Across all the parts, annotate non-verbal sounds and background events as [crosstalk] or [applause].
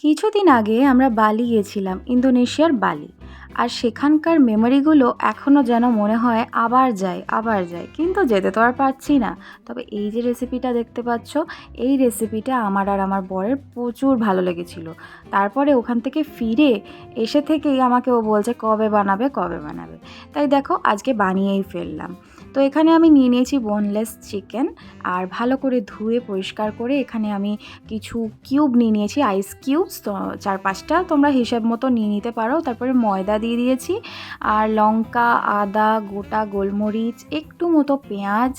কিছুদিন আগে আমরা বালি গিয়েছিলাম, ইন্দোনেশিয়ার বালি। আর সেখানকার মেমোরিগুলো এখনও যেন মনে হয় আবার যাই আবার যাই কিন্তু যেতে তো আর পারছি না। তবে এই যে রেসিপিটা দেখতে পাচ্ছ, এই রেসিপিটা আমার আর আমার বরের প্রচুর ভালো লেগেছিল। তারপরে ওখান থেকে ফিরে এসে থেকেই আমাকে ও বলছে, কবে বানাবে কবে বানাবে? তাই দেখো, আজকে বানিয়েই ফেললাম। তো এখানে আমি নিয়ে নিয়েছি বোনলেস চিকেন আর ভালো করে ধুয়ে পরিষ্কার করে এখানে আমি কিছু কিউব নিয়ে নিয়েছি আইস কিউবস তো চার পাঁচটা তোমরা হিসেব মতো নিয়ে নিতে পারো। তারপরে ময়দা দিয়ে দিয়েছি আর লঙ্কা, আদা, গোটা, গোলমরিচ, একটু মতো পেঁয়াজ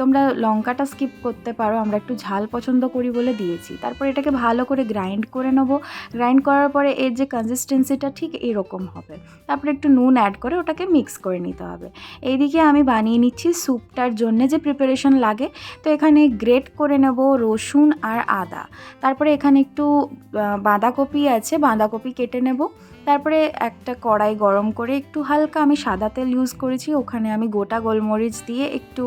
তোমরা লঙ্কাটা স্কিপ করতে পারো, আমরা একটু ঝাল পছন্দ করি বলে দিয়েছি। তারপর এটাকে ভালো করে গ্রাইন্ড করে নেব। গ্রাইন্ড করার পরে এর যে কনসিস্টেন্সিটা ঠিক এরকম হবে। তারপরে একটু নুন অ্যাড করে ওটাকে মিক্স করে নিতে হবে। এইদিকে আমি বানিয়ে নিচ্ছি স্যুপটার জন্য যে প্রিপারেশন লাগে। তো এখানে গ্রেট করে নেব রসুন আর আদা। তারপরে এখানে একটু বাঁধাকপি আছে, বাঁধাকপি কেটে নেব। তারপরে একটা কড়াই গরম করে একটু হালকা আমি সাদা তেল ইউজ করেছি, ওখানে আমি গোটা গোলমরিচ দিয়ে একটু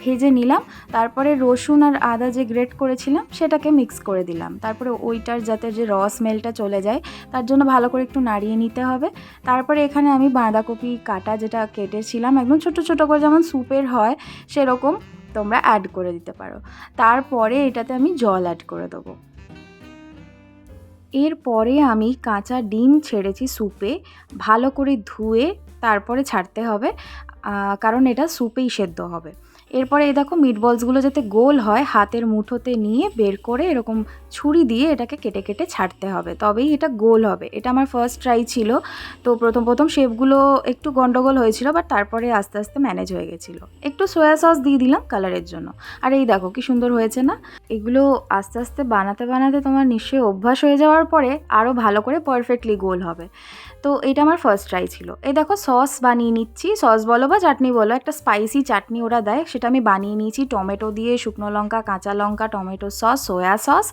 ভেজে নিলাম। তারপরে রসুন আর আদা যে গ্রেট করেছিলাম, সেটাকে মিক্স করে দিলাম। তারপরে ওইটার যাতে যে র স্মেলটা চলে যায়, তার জন্য ভালো করে একটু নাড়িয়ে নিতে হবে। তারপরে এখানে আমি বাঁধাকপি কাটা যেটা কেটেছিলাম, একদম ছোট ছোট করে যেমন স্যুপের হয়, সেরকম তোমরা অ্যাড করে দিতে পারো। তারপরে এটাতে আমি জল অ্যাড করে দেবো। এরপরে আমি কাঁচা ডিম ছেড়েছি স্যুপে ভালো করে ধুয়ে তারপরে ছাড়তে হবে কারণ এটা স্যুপেই সেদ্ধ হবে। এরপরে এই দেখো মিট বলসগুলো যাতে গোল হয়, হাতের মুঠোতে নিয়ে বের করে এরকম ছুরি দিয়ে এটাকে কেটে কেটে ছাড়তে হবে। তবেই এটা গোল হবে। এটা আমার ফার্স্ট ট্রাই ছিল। তো প্রথম প্রথম শেপগুলো একটু গন্ডগোল হয়েছিল বাট তারপরে আস্তে আস্তে ম্যানেজ হয়ে গেছিল। একটু সয়া সস দিয়ে দিলাম কালারের জন্য। আর এই দেখো কি সুন্দর হয়েছে না? এগুলো আস্তে আস্তে বানাতে বানাতে তোমার নিশ্চয়ই অভ্যাস হয়ে যাওয়ার পরে আরও ভালো করে পারফেক্টলি গোল হবে। তো এটা আমার ফার্স্ট ট্রাই ছিল। এই দেখো সস বানিয়ে নিচ্ছি। সস বলো বা চাটনি বলো, একটা স্পাইসি চাটনি ওরা দেয়, সেটা আমি বানিয়ে নিয়েছি। টমেটো দিয়ে শুকনো লঙ্কা, কাঁচা লঙ্কা, টমেটো সস, সয়া সস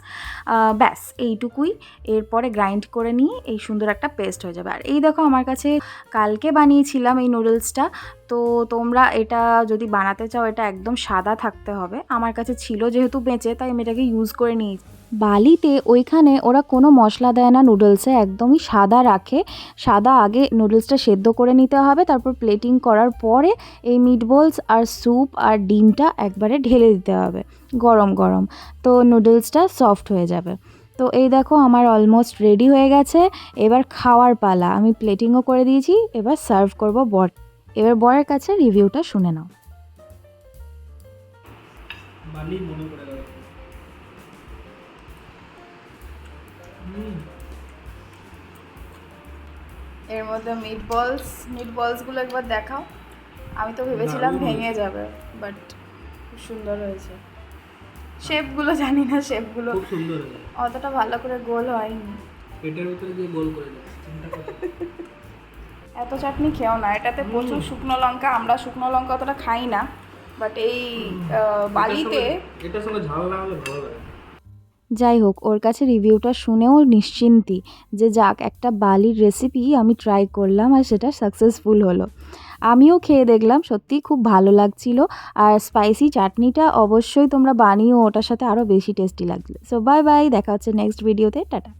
ব্যাস, এইটুকুই। এরপরে গ্রাইন্ড করে নিয়ে এই সুন্দর একটা পেস্ট হয়ে যাবে। আর এই দেখো আমার কাছে কালকে বানিয়েছিলাম এই নুডলসটা। তো তোমরা এটা যদি বানাতে চাও, এটা একদম সাদা থাকতে হবে। আমার কাছে ছিল যেহেতু বেঁচে, তাই আমি এটাকে ইউজ করে নিয়েছি। বালিতে ওইখানে ওরা কোনো মশলা দেয় না, নুডলসে একদমই সাদা রাখে। সাদা আগে নুডলসটা সেদ্ধ করে নিতে হবে, তারপর প্লেটিং করার পরে এই মিটবলস আর স্যুপ আর ডিমটা একবারে ঢেলে দিতে হবে, গরম গরম। তো নুডলসটা সফট হয়ে যাবে। তো এই দেখো আমার অলমোস্ট রেডি হয়ে গেছে। এবার খাওয়ার পালা, আমি প্লেটিংও করে দিয়েছি, এবার সার্ভ করব বর। এবার বরের কাছে রিভিউটা শুনে নাও। এর মধ্যে মিট বলস মিট বলসগুলো একবার দেখাও। আমি তো ভেবেছিলাম ভেঙে যাবে বাট খুব সুন্দর হয়েছে। শেপগুলো জানি না শেপগুলো খুব সুন্দর হয়েছে। অতটা ভালো করে গোল হয়নি। পেটের ভিতরে দিয়ে গোল করে [laughs] এত চাটনি খেও না এটাতে প্রচুর শুকনো লঙ্কা আমরা শুকনো লঙ্কা অতটা খাই না বাট এই বালিতে এটার সঙ্গে- ঝাল না হলে ভালো লাগে। যাই হোক, ওর কাছে রিভিউটা শুনেও নিশ্চিন্তি যে যাক, একটা বালির রেসিপি আমি ট্রাই করলাম আর সেটা সাকসেসফুল হলো। আমিও খেয়ে দেখলাম, সত্যিই খুব ভালো লাগছিল আর স্পাইসি চাটনিটা অবশ্যই তোমরা বানিয়েও ওটার সাথে আরও বেশি টেস্টি লাগছিল সো বাই বাই দেখা হচ্ছে নেক্সট ভিডিওতে টাটা।